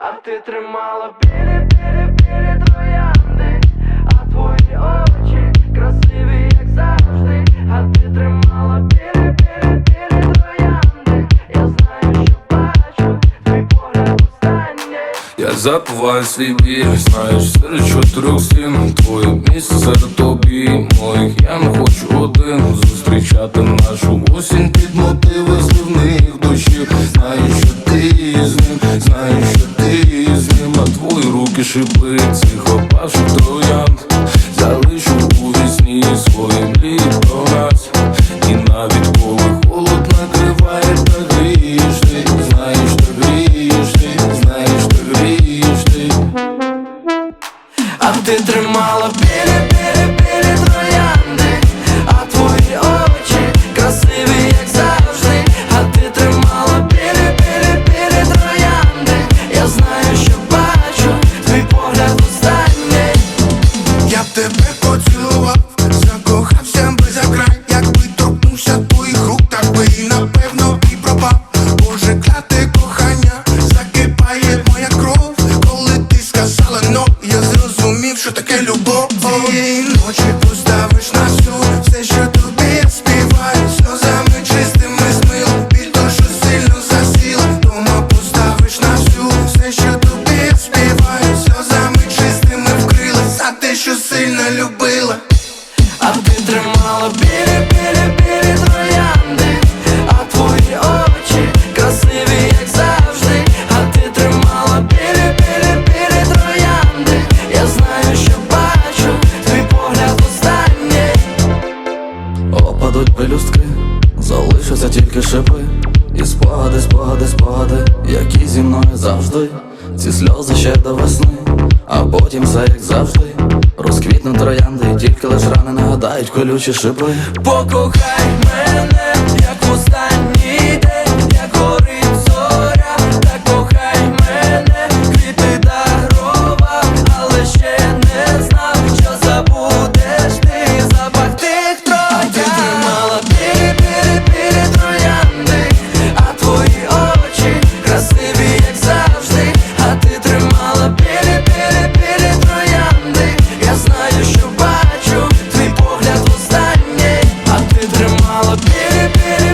а ти тримала білі, білі, білі троянди, а твої очі красиві, як завжди, а ти тримала білі, білі, білі троянди. Я знаю, що бачу, твій погляд останній. Я забуваю свій біль, знаєш, серед чотирьох стін Твоє місце тобі моїх Я не хочу один зустрічати нашу шипи цих опавших троянд Залишу у вісні своїм літо нас. І навіть коли холод накриває, та грієш ти. Знаєш, ти грієш ти, знаєш, та грієш ти. А ти тримала що таке любов. Цієї ночі поставиш на всю все, що Опадуть пелюстки, залишаться тільки шипи. І спогади, спогади, спогади, які зі мною завжди. Ці сльози ще до весни, а потім все як завжди. Розквітнуть троянди, і тільки лиш рани нагадають колючі шипи. Покохай мене, як востаннє Holla, bitty, bitty.